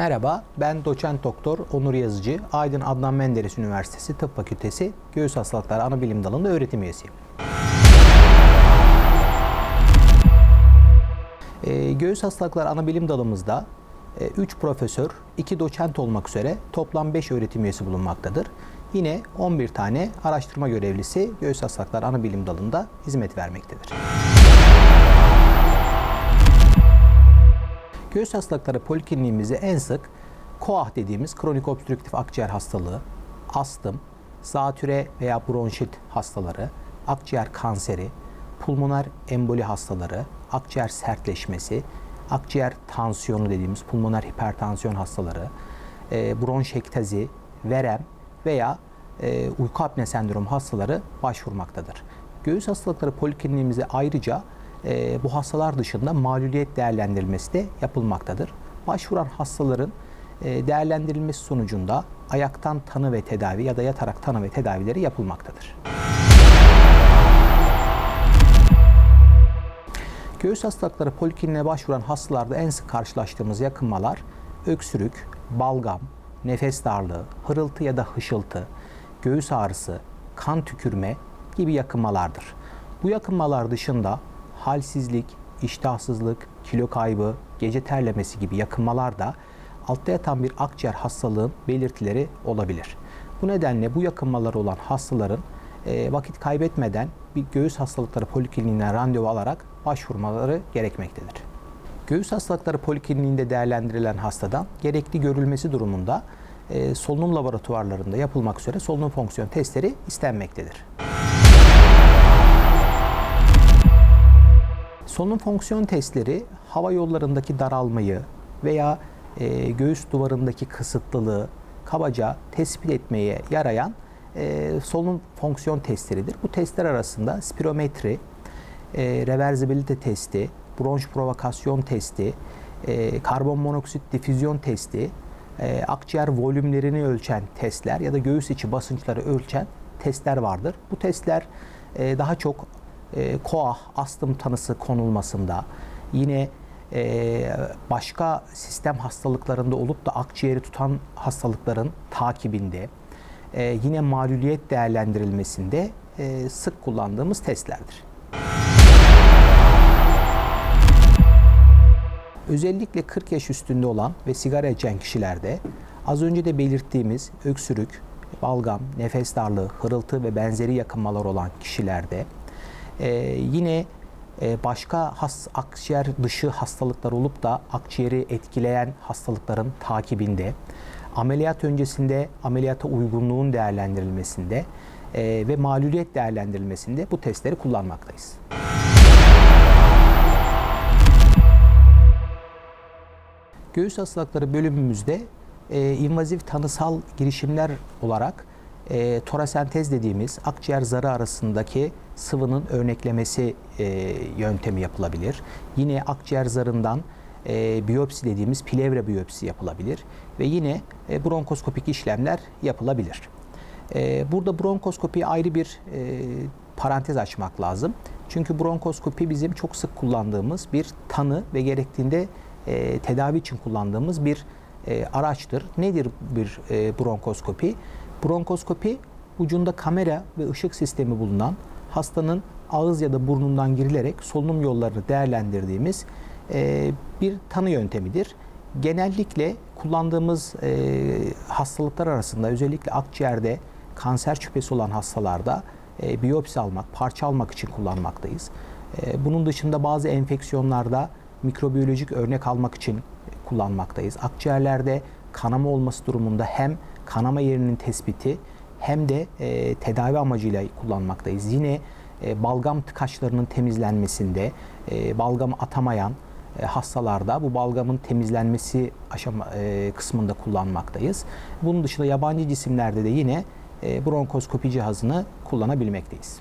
Merhaba, ben doçent doktor Onur Yazıcı, Aydın Adnan Menderes Üniversitesi Tıp Fakültesi Göğüs Hastalıkları Anabilim Dalı'nda öğretim üyesiyim. Ee, göğüs hastalıkları anabilim dalımızda 3 profesör, 2 doçent olmak üzere toplam 5 öğretim üyesi bulunmaktadır. Yine 11 tane araştırma görevlisi göğüs hastalıkları anabilim dalında hizmet vermektedir. Göğüs hastalıkları polikliniğimizde en sık KOAH dediğimiz kronik obstrüktif akciğer hastalığı, astım, zatüre veya bronşit hastaları, akciğer kanseri, pulmoner emboli hastaları, akciğer sertleşmesi, akciğer tansiyonu dediğimiz pulmoner hipertansiyon hastaları, e, bronşektazi, verem veya e, uyku apne sendromu hastaları başvurmaktadır. Göğüs hastalıkları polikliniğimize ayrıca e, bu hastalar dışında maluliyet değerlendirilmesi de yapılmaktadır. Başvuran hastaların e, değerlendirilmesi sonucunda ayaktan tanı ve tedavi ya da yatarak tanı ve tedavileri yapılmaktadır. Göğüs hastalıkları polikliniğe başvuran hastalarda en sık karşılaştığımız yakınmalar öksürük, balgam, nefes darlığı, hırıltı ya da hışıltı, göğüs ağrısı, kan tükürme gibi yakınmalardır. Bu yakınmalar dışında halsizlik, iştahsızlık, kilo kaybı, gece terlemesi gibi yakınmalar da altta yatan bir akciğer hastalığın belirtileri olabilir. Bu nedenle bu yakınmaları olan hastaların e, vakit kaybetmeden bir göğüs hastalıkları polikliniğine randevu alarak başvurmaları gerekmektedir. Göğüs hastalıkları polikliniğinde değerlendirilen hastadan gerekli görülmesi durumunda e, solunum laboratuvarlarında yapılmak üzere solunum fonksiyon testleri istenmektedir. Solunum fonksiyon testleri hava yollarındaki daralmayı veya e, göğüs duvarındaki kısıtlılığı kabaca tespit etmeye yarayan e, solunum fonksiyon testleridir. Bu testler arasında spirometri, e, reversibilite testi, bronş provokasyon testi, e, karbon monoksit difüzyon testi, e, akciğer volümlerini ölçen testler ya da göğüs içi basınçları ölçen testler vardır. Bu testler e, daha çok e, koah, astım tanısı konulmasında, yine e, başka sistem hastalıklarında olup da akciğeri tutan hastalıkların takibinde, e, yine maluliyet değerlendirilmesinde e, sık kullandığımız testlerdir. Özellikle 40 yaş üstünde olan ve sigara içen kişilerde az önce de belirttiğimiz öksürük, balgam, nefes darlığı, hırıltı ve benzeri yakınmalar olan kişilerde ee, yine e, başka has, akciğer dışı hastalıklar olup da akciğeri etkileyen hastalıkların takibinde, ameliyat öncesinde ameliyata uygunluğun değerlendirilmesinde e, ve maluliyet değerlendirilmesinde bu testleri kullanmaktayız. Göğüs hastalıkları bölümümüzde e, invazif tanısal girişimler olarak e, torasentez dediğimiz akciğer zarı arasındaki sıvının örneklemesi e, yöntemi yapılabilir. Yine akciğer zarından e, biyopsi dediğimiz plevre biyopsi yapılabilir ve yine e, bronkoskopik işlemler yapılabilir. E, burada bronkoskopiye ayrı bir e, parantez açmak lazım. Çünkü bronkoskopi bizim çok sık kullandığımız bir tanı ve gerektiğinde e, tedavi için kullandığımız bir e, araçtır. Nedir bir e, bronkoskopi? Bronkoskopi ucunda kamera ve ışık sistemi bulunan hastanın ağız ya da burnundan girilerek solunum yollarını değerlendirdiğimiz e, bir tanı yöntemidir. Genellikle kullandığımız e, hastalıklar arasında özellikle akciğerde kanser şüphesi olan hastalarda e, biyopsi almak, parça almak için kullanmaktayız. Bunun dışında bazı enfeksiyonlarda mikrobiyolojik örnek almak için kullanmaktayız. Akciğerlerde kanama olması durumunda hem kanama yerinin tespiti hem de e, tedavi amacıyla kullanmaktayız. Yine e, balgam tıkaçlarının temizlenmesinde e, balgam atamayan e, hastalarda bu balgamın temizlenmesi aşama e, kısmında kullanmaktayız. Bunun dışında yabancı cisimlerde de yine e, bronkoskopi cihazını kullanabilmekteyiz.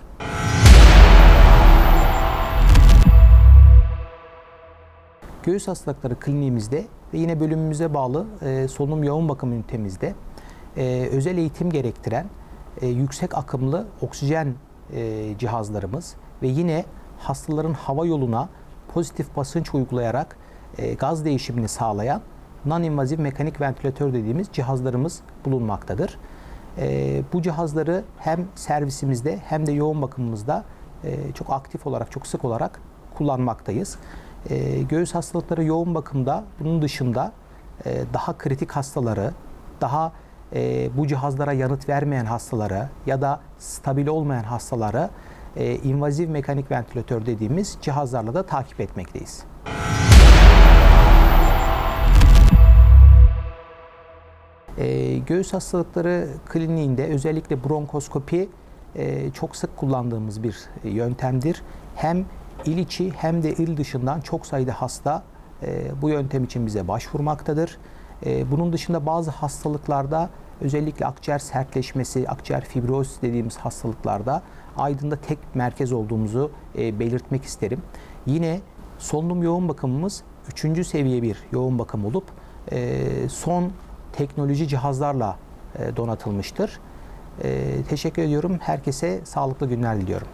Göğüs hastalıkları kliniğimizde ve yine bölümümüze bağlı e, solunum yoğun bakım ünitemizde e, özel eğitim gerektiren e, yüksek akımlı oksijen e, cihazlarımız ve yine hastaların hava yoluna pozitif basınç uygulayarak e, gaz değişimini sağlayan non-invaziv mekanik ventilatör dediğimiz cihazlarımız bulunmaktadır. E, bu cihazları hem servisimizde hem de yoğun bakımımızda e, çok aktif olarak, çok sık olarak kullanmaktayız. E, göğüs hastalıkları yoğun bakımda bunun dışında e, daha kritik hastaları, daha e, bu cihazlara yanıt vermeyen hastalara ya da stabil olmayan hastalara e, invaziv mekanik ventilatör dediğimiz cihazlarla da takip etmekteyiz. E, göğüs hastalıkları kliniğinde özellikle bronkoskopi e, çok sık kullandığımız bir yöntemdir. Hem il içi hem de il dışından çok sayıda hasta e, bu yöntem için bize başvurmaktadır. E, bunun dışında bazı hastalıklarda özellikle akciğer sertleşmesi, akciğer fibroz dediğimiz hastalıklarda Aydın'da tek merkez olduğumuzu e, belirtmek isterim. Yine solunum yoğun bakımımız 3. seviye bir yoğun bakım olup e, son teknoloji cihazlarla e, donatılmıştır. Teşekkür ediyorum. Herkese sağlıklı günler diliyorum.